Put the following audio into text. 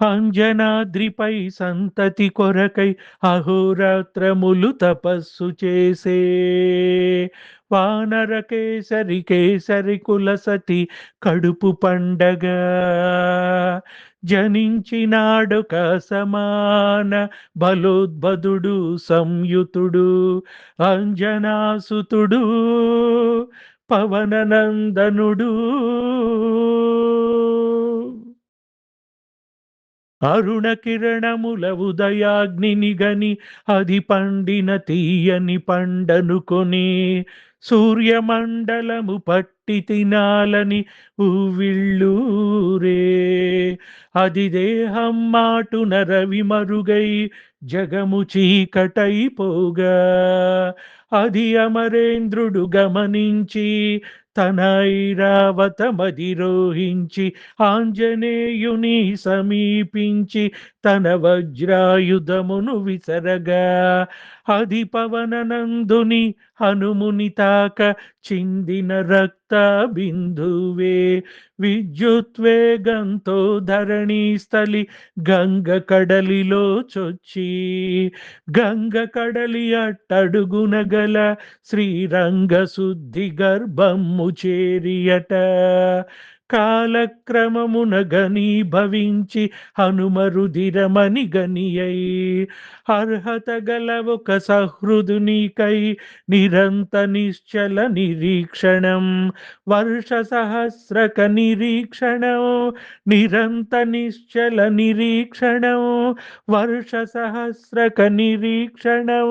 అంజనాద్రిపై సంతతి కొరకై అహోరాత్రములు తపస్సు చేసే. వానర కేసరి కేసరి కులసతి కడుపు పండగ. జనించినాడు సమాన బలోద్భదుడు సంయుతుడు అంజనాసుతుడు పవననందనుడు. అరుణ కిరణముల ఉదయాగ్నిని గని అది పండిన తీయని పండనుకొని సూర్యమండలము పట్టి తినాలని ఊవిళ్ళూరే. అది దేహం మాటున రవి మరుగై జగము చీకటైపోగా అది అమరేంద్రుడు గమనించి తన ఐరావతమధిరోహించి ఆంజనేయుని సమీపించి తన వజ్రాయుధమును విసరగా. అది పవననందుని హనుముని తాక చిందిన రక్త బిందువే. విద్యుత్వేగంతో ధరణి స్థలి గంగ కడలిలో చొచ్చి గంగ కడలి అట్టడుగునగా గల శ్రీరంగ శుద్ధి గర్భము చేరియట. కాలక్రమమున గనీభవించి హనుమరుదిరమని గనియై. అర్హత గల ఒక సహృదునికై నిరంత నిశ్చల నిరీక్షణం. వర్ష సహస్రక నిరీక్షణం. నిరంత నిశ్చల నిరీక్షణం. వర్ష సహస్రక నిరీక్షణం.